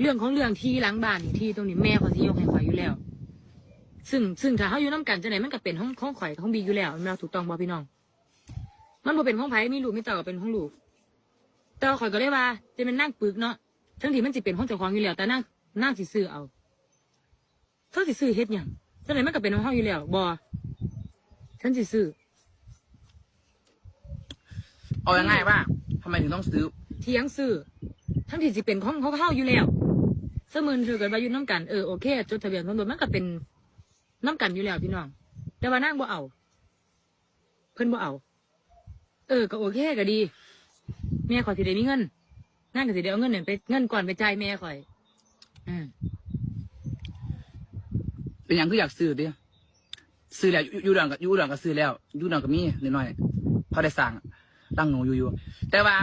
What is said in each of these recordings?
เรื่องของเรื่องที่หล้างบ้านนี่ที่ตรงนี้แม่เขาสิยกให้ข่อยอยู่แล้ว ซึ่งซึ่งถ้าเขาอยู่น้ำกันจะไหนมันก็เป็นของของข่อยของบีอยู่แล้วแม่นบ่ถูกต้องบ่พี่น้อง มันบ่เป็นของไผมีลูกมีเต่าก็เป็นของลูกแต่ว่าข่อยก็เลยว่า จะเป็นนั่งปึกเนาะทั้งที่มันสิเป็นของเจ้าของอยู่แล้ว แต่นั่งนั่งสิซื้อเอาเธอสิซื้อเฮ็ดหยังจังไหนมันก็เป็นของเฮาอยู่แล้วบ่ฉันสิซื้อเอาง่ายๆว่าทำไมถึงต้องซื้อเถียงซื้อทั้งที่สิเป็นของของเฮาอยู่แล้ว สมืนถือกันว่าอยู่น้ำกันเออโอเคจดทะเบียนสมรสมันก็เป็นน้ำกันอยู่แล้วพี่น้อง แต่ว่านางบ่เอา เพิ่นบ่เอา เออก็โอเคก็ดีแม่ขอยสิได้มีเงินนั่นก็สิได้เอาเงินเนี่ยไปเงินก่อนไปจ่ายแม่ข่อย อืมเป็นอย่างก็อยากซื้อดิซื้อแล้วอยู่อยู่ดอนกับอยู่ดอนก็ซื้อแล้วอยู่ดอนก็มีนิดหน่อยพอได้สั่งตั้งหนูอยู่อยู่แต่ว่า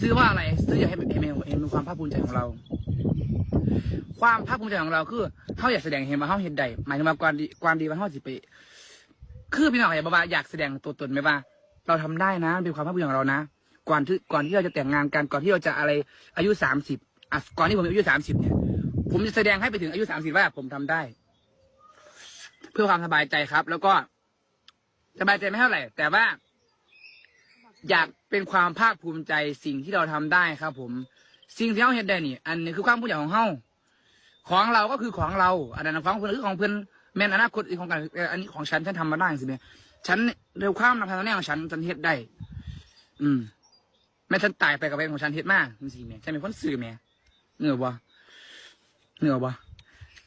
ซื้อว่าอะไร ซื้ออยากให้เห็นเห็นเป็นความภาคภูมิใจของเรา ความภาคภูมิใจของเราคือเขาอยากแสดงเห็นว่าเขาเห็นใดหมายถึงว่าความดีความดีว่าเขาสิไปคือพี่น้องอยากบอกว่าอยากแสดงตัวตนไหมว่า เราทำได้นะเป็นความภาคภูมิใจของเรานะ ก่อนที่ก่อนที่เราจะแต่งงานกันก่อนที่เราจะอะไรอายุสามสิบอะก่อนที่ผมอายุสามสิบเนี่ยผมจะแสดงให้ไปถึงอายุสามสิบว่าผมทำได้ เพื่อความสบายใจครับ แล้วก็สบายใจไม่เท่าไหร่ แต่ว่า อยากเป็นความภาคภูมิใจสิ่งที่เราทำได้ครับ ผม สิ่งที่เราเห็นได้นี่ อันนี้คือความภูมิใจของเฮาของเราก็คือของเรา อันนั้นของเพื่อนคือของเพื่อนแม่นอนาคตอีกของกันเอ่ออันนี้ของฉันฉันทำมาได้สิเนี่ยฉันเร็วความนำทางแน่ของฉันฉันเฮ็ดได้ อืมแม่ฉันตายไปกับเป็นของฉันเฮ็ดมากสิแม่ฉันเป็นคนสื่อแม่เหนื่อยบ่เหนื่อยบ่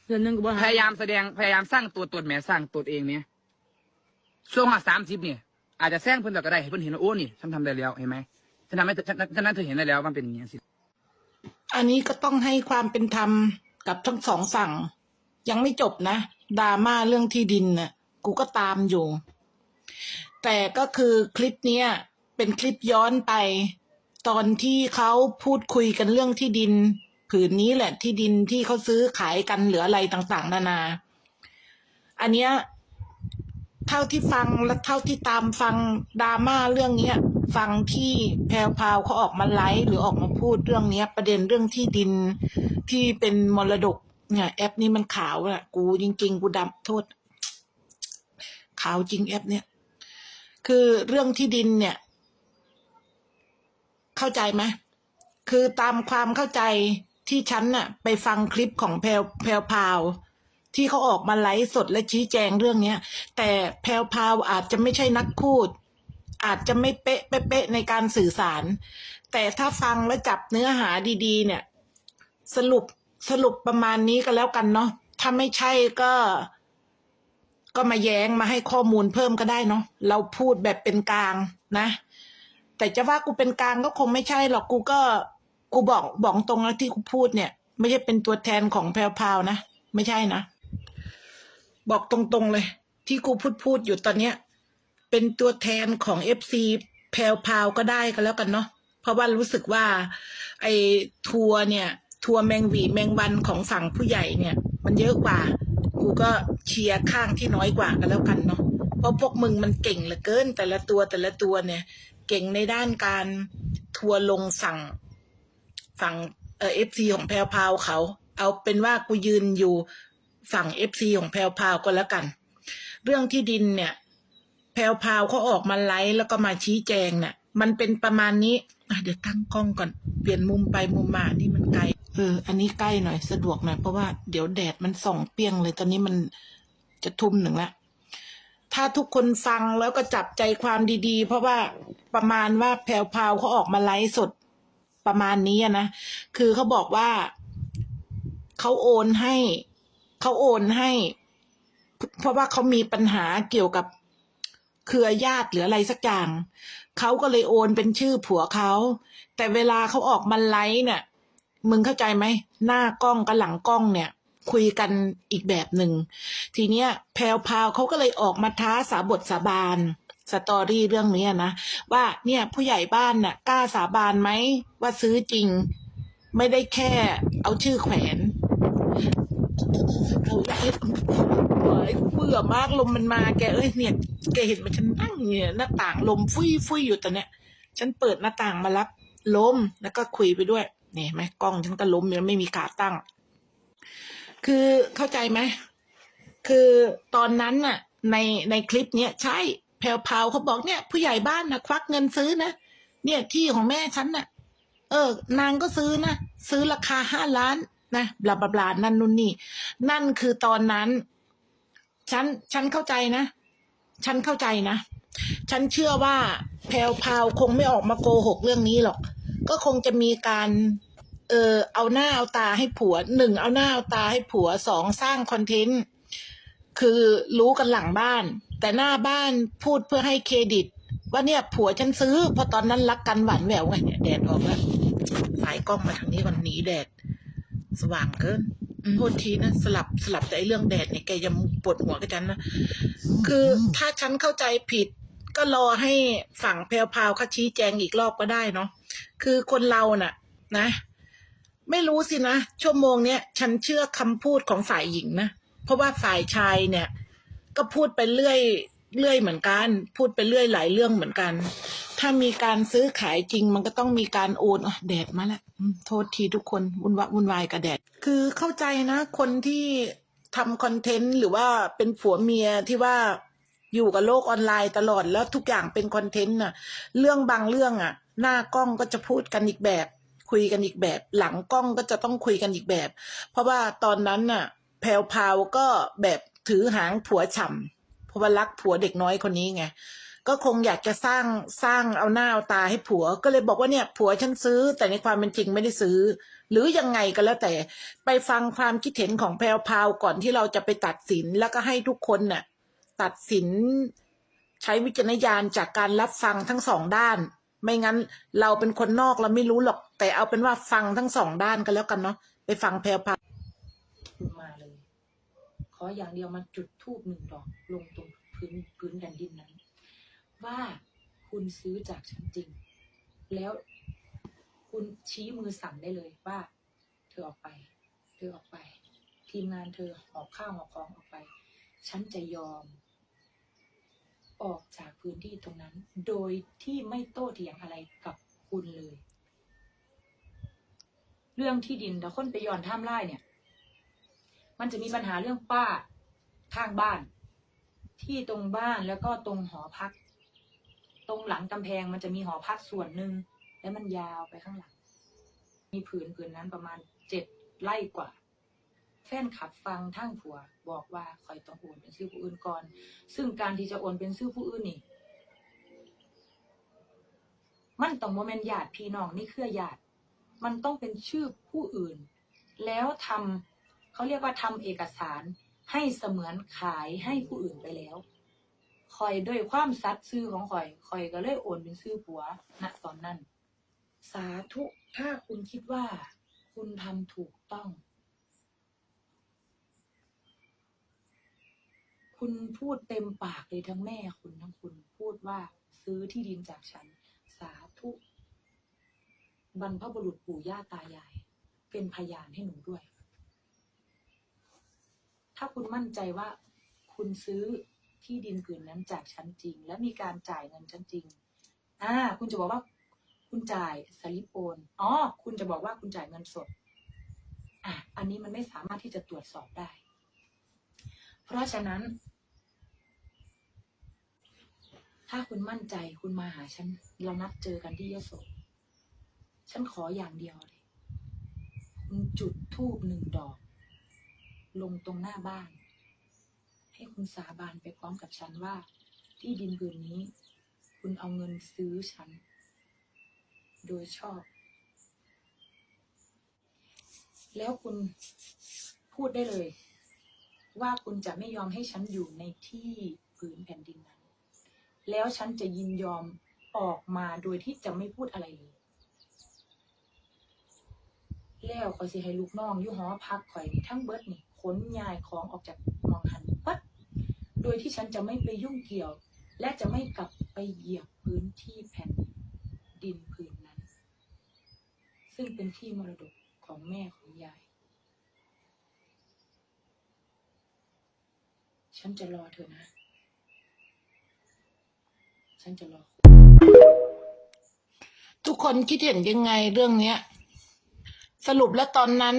เดือนหนึงก็บ่หพยายามแสดงพยายามสร้างตัวตนแหม่สร้างตัวเองเนี่ยช่วงหาสามสิบเนี่ยอาจจะแซงเพิ่นต่อก็ได้ให้เพิ่นเห็นว่าโอ้นี่ฉันทำได้แล้วเห็นไหมฉันทำให้ฉันฉันนั้นเธอเห็นได้แล้วมันเป็นอย่างนี้สิ อันนี้ก็ต้องให้ความเป็นธรรมกับทั้งสองฝั่ง ยังไม่จบนะดราม่าเรื่องที่ดินน่ะ กูก็ตามอยู่ แต่ก็คือคลิปเนี้ยเป็นคลิปย้อนไป ตอนที่เขาพูดคุยกันเรื่องที่ดิน ผืนนี้แหละที่ดินที่เขาซื้อขายกันหรืออะไรต่างๆ นานา อันเนี้ยเท่าที่ฟังและเท่าที่ตามฟังดราม่าเรื่องเนี้ย ฟังที่แพรวพาวเขาออกมาไลฟ์หรือออกมาพูดเรื่องเนี้ย ประเด็นเรื่องที่ดินที่เป็นมรดกเนี่ยแอปนี้มันขาวอะกูจริง ๆ กูดำโทษ ขาวจริงแอปเนี้ยคือเรื่องที่ดินเนี่ย เข้าใจไหมคือตามความเข้าใจที่ฉันน่ะ ไปฟังคลิปของแพรวแพรวพาว ที่เขาออกมาไลฟ์สดและชี้แจงเรื่องเนี้ย แต่แพรวพาวอาจจะไม่ใช่นักพูด อาจจะไม่เป๊ะเป๊ะๆในการสื่อสาร แต่ถ้าฟังและจับเนื้อหาดีๆ เนี่ย สรุปสรุปประมาณนี้ก็แล้วกันเนาะถ้าไม่ใช่ก็ ก็มาแย้งมาให้ข้อมูลเพิ่มก็ได้เนาะเราพูดแบบเป็นกลางนะ แต่จะว่ากูเป็นกลางก็คงไม่ใช่หรอกกูก็กูบอกบอกตรงแล้วที่กูพูดเนี่ย ไม่ใช่เป็นตัวแทนของแพรวพาวนะ ไม่ใช่นะ บอกตรงๆเลย ที่กูพูดพูดอยู่ตอนเนี้ย เป็นตัวแทนของเอฟซีแพรวพาวก็ได้ก็แล้วกันเนาะเพราะว่ารู้สึกว่า ไอ้ทัวร์เนี่ย ทัวร์แมงวีแมงวันของฝั่งผู้ใหญ่เนี่ย มันเยอะกว่า กูก็เชียร์ข้างที่น้อยกว่าก็แล้วกันเนาะเพราะพวกมึงมันเก่งเหลือเกิน แต่ละตัวแต่ละตัวเนี่ย เก่งในด้านการทัวร์ลงฝั่งฝั่งเอฟซีของแพรวพาวเขา เอาเป็นว่ากูยืนอยู่ฝั่งเอฟซีของแพรวพาวก็แล้วกัน เรื่องที่ดินเนี่ย แพรวพาวเขาออกมาไลฟ์แล้วก็มาชี้แจงเนี่ยมันเป็นประมาณนี้อะเดี๋ยวตั้งกล้องก่อน เปลี่ยนมุมไปมุมมา นี่มันไกล เออ อันนี้ใกล้หน่อยสะดวกหน่อยเพราะว่าเดี๋ยวแดดมันส่องเปรี้ยงเลย ตอนนี้มันจะทุ่มหนึ่งละ ถ้าทุกคนฟังแล้วก็จับใจความดีๆ เพราะว่าประมาณว่าแพรวพาวเขาออกมาไลฟ์สดประมาณนี้นะ คือเขาบอกว่าเขาโอนให้ เขาโอนให้ เพราะว่าเขามีปัญหาเกี่ยวกับ เครือญาติหรืออะไรสักอย่างเขาก็เลยโอนเป็นชื่อผัวเขา แต่เวลาเขาออกมาไลฟ์เนี่ย มึงเข้าใจไหม หน้ากล้องกับหลังกล้องเนี่ย คุยกันอีกแบบหนึ่ง ทีเนี้ยแพรวพาวเขาก็เลยออกมาท้าสาบทสาบานสตอรี่เรื่องนี้นะว่าเนี่ยผู้ใหญ่บ้านน่ะกล้าสาบานไหมว่าซื้อจริง ไม่ได้แค่เอาชื่อแขวนเอาละเอ็ดโอ้ยเบื่อมากลมมันมาแกเอ้ยเนี่ย แกเห็นมันฉันนั่งเนี่ยหน้าต่างลมฟุยฟุยอยู่ตอนเนี้ย ฉันเปิดหน้าต่างมารับลมแล้วก็คุยไปด้วยเนี่ยไหมกล้องฉันก็ล้มแล้วไม่มีขาตั้ง คือเข้าใจไหมคือตอนนั้นน่ะ ในในคลิปเนี้ยใช่แพลวพาวเขาบอกเนี่ย ผู้ใหญ่บ้านนะควักเงินซื้อนะเนี่ยที่ของแม่ฉันน่ะ เออ นางก็ซื้อนะซื้อราคาห้าล้านนะบลาบลาบลานั่นนู่นนี่ นั่นคือตอนนั้น ฉันฉันเข้าใจนะ ฉันเข้าใจนะ ฉันเชื่อว่าแพลวพาวคงไม่ออกมาโกหกเรื่องนี้หรอก ก็คงจะมีการ เออเอาหน้าเอาตาให้ผัวหนึ่งเอาหน้าเอาตาให้ผัวสองสร้างคอนเทนต์คือรู้กันหลังบ้าน แต่หน้าบ้านพูดเพื่อให้เครดิต ว่าเนี่ยผัวฉันซื้อพราะตอนนั้นรักกันหวานแหววไงเนี่ยแดดออกแล้วสายกล้องมาทางนี้ก่อนหนีแดด สว่างเกิน โทษทีนะสลับสลับแต่ไอ้เรื่องแดดเนี่ยแกยังปวดหัวกับฉันนะคือถ้าฉันเข้าใจผิด ก็รอให้ฝั่งแพลวพราวเขาชี้แจงอีกรอบก็ได้เนาะคือคนเราน่ะ นะ ไม่รู้สินะชั่วโมงเนี้ยฉันเชื่อคำพูดของฝ่ายหญิงนะเพราะว่าฝ่ายชายเนี่ย ก็พูดไปเรื่อย เรื่อยเหมือนกัน พูดไปเรื่อยหลายเรื่องเหมือนกัน ถ้ามีการซื้อขายจริง มันก็ต้องมีการโอนอแดดมาแล้วโทษทีทุกคนวุ่นวะวุ่นวายกับแดด คือเข้าใจนะ คนที่ทำคอนเทนต์หรือว่าเป็นผัวเมียที่ว่าอยู่กับโลกออนไลน์ตลอดแล้วทุกอย่างเป็นคอนเทนต์น่ะ เรื่องบางเรื่องอะ หน้ากล้องก็จะพูดกันอีกแบบ คุยกันอีกแบบ หลังกล้องก็จะต้องคุยกันอีกแบบ เพราะว่าตอนนั้นน่ะ แพลวพาวก็แบบถือหางผัวฉ่ำ เพราะว่ารักผัวเด็กน้อยคนนี้ไงก็คงอยากจะสร้างสร้างเอาหน้าเอาตาให้ผัว ก็เลยบอกว่าเนี่ย ผัวฉันซื้อ แต่ในความเป็นจริงไม่ได้ซื้อ หรือยังไงก็แล้วแต่ไปฟังความคิดเห็นของแพลวพาวก่อนที่เราจะไปตัดสินแล้วก็ให้ทุกคนน่ะ ตัดสินใช้วิจารณญาณจากการรับฟังทั้งสองด้าน ไม่งั้นเราเป็นคนนอกเราไม่รู้หรอก แต่เอาเป็นว่าฟังทั้งสองด้านกันแล้วกันเนาะไปฟังแพลวพาว ออย่างเดียวมาจุดทูบหนึ่งดอกลงตรงพื้นพื้นแผ่นดินนั้น ว่าคุณซื้อจากฉันจริง แล้วคุณชี้มือสั่งได้เลยว่า เธอออกไป เธอออกไป ทีมงานเธอหอบข้าวหอบของออกไป ฉันจะยอม ออกจากพื้นที่ตรงนั้น โดยที่ไม่โต้เถียงอะไรกับคุณเลย เรื่องที่ดินแต่คนไปย้อนท่ามไร่เนี่ย มันจะมีปัญหาเรื่องป้าข้างบ้าน ที่ตรงบ้านแล้วก็ตรงหอพัก ตรงหลังกำแพงมันจะมีหอพักส่วนหนึ่งแล้วมันยาวไปข้างหลัง มีผืนผืนนั้นประมาณเจ็ดไร่กว่า แฟนขับฟังทั้งผัว บอกว่าคอยต้องโอนเป็นชื่อผู้อื่นก่อน ซึ่งการที่จะโอนเป็นชื่อผู้อื่นนี่มันต้องโมเมนต์ญาติพี่น้องนี่เครือญาติ มันต้องเป็นชื่อผู้อื่น แล้วทำ เขาเรียกว่าทำเอกสารให้เสมือนขายให้ผู้อื่นไปแล้วคอยด้วยความซัดซื่อของคอยคอยก็เลยโอนเป็นชื่อผัวณตอนนั้น สาธุถ้าคุณคิดว่า คุณทำถูกต้อง คุณพูดเต็มปากเลยทั้งแม่คุณทั้งคุณพูดว่าซื้อที่ดินจากฉัน สาธุบรรพบุรุษปู่ย่าตายาย เป็นพยานให้หนูด้วย ถ้าคุณมั่นใจว่าคุณซื้อที่ดินผืนนั้นจากฉันจริง และมีการจ่ายเงินฉันจริง อ่า คุณจะบอกว่า คุณจ่ายสลิปโอนอ๋อ คุณจะบอกว่าคุณจ่ายเงินสด อะ อันนี้มันไม่สามารถที่จะตรวจสอบได้ เพราะฉะนั้น ถ้าคุณมั่นใจคุณมาหาฉัน เรานัดเจอกันที่ยโสฉันขออย่างเดียวเลย คุณจุดทูบหนึ่งดอก ลงตรงหน้าบ้าน ให้คุณสาบานไปพร้อมกับฉันว่า ที่ดินผืนนี้ คุณเอาเงินซื้อฉัน โดยชอบ แล้วคุณพูดได้เลย ว่าคุณจะไม่ยอมให้ฉันอยู่ในที่ผืนแผ่นดินนั้น แล้วฉันจะยินยอมออกมาโดยที่จะไม่พูดอะไรเลยแล้วข่อยสิให้ลูกน้องอยู่หอพักข่อยทั้งเบิดนี่ ขนย้ายของออกจากหมองหันปัดโดยที่ฉันจะไม่ไปยุ่งเกี่ยว และจะไม่กลับไปเหยียบพื้นที่แผ่นดินพื้นนั้น ซึ่งเป็นที่มรดกของแม่ของยาย ฉันจะรอเธอนะ ฉันจะรอ ทุกคนคิดเห็นยังไงเรื่องเนี้ย สรุปแล้วตอนนั้น